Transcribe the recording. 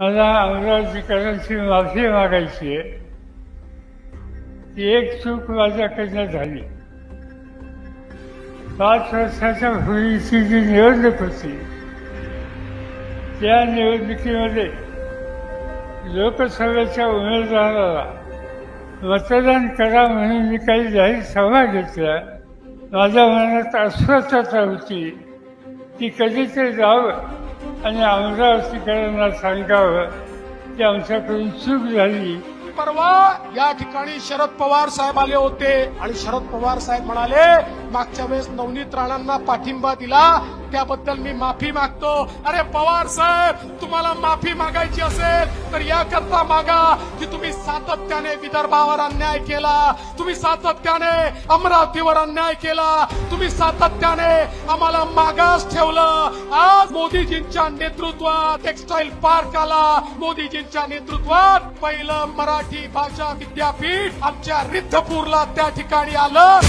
मला अमरावतीकरांची माफी मागायची आहे. ती एक चूक माझ्याकडनं झाली. पाच वर्षाच्या पूर्वीची जी निवडणूक होती त्या निवडणुकीमध्ये लोकसभेच्या उमेदवाराला मतदान करा म्हणून मी काही जाहीर सभा घेतल्या. माझ्या मनात अस्वस्थता होती. ती कधीतरी जावं. आणि अमरावतीकरांना सांगावं की आमच्याकडून चूक झाली. परवा या ठिकाणी शरद पवार साहेब आले होते. आणि शरद पवार साहेब म्हणाले मागच्या वेळेस नवनीत राणांना पाठिंबा दिला. त्याबद्दल मी माफी मागतो. अरे पवार साहेब तुम्हाला माफी मागायची असेल तर याकरता मागा की तुम्ही सातत्याने विदर्भावर अन्याय केला. तुम्ही सातत्याने अमरावतीवर अन्याय केला. तुम्ही सातत्याने आम्हाला मागास ठेवलं. आज मोदीजींच्या नेतृत्वात टेक्सटाईल पार्क आला. मोदीजींच्या नेतृत्वात पहिलं मराठी भाषा विद्यापीठ आमच्या रिद्धपूरला त्या ठिकाणी आलं.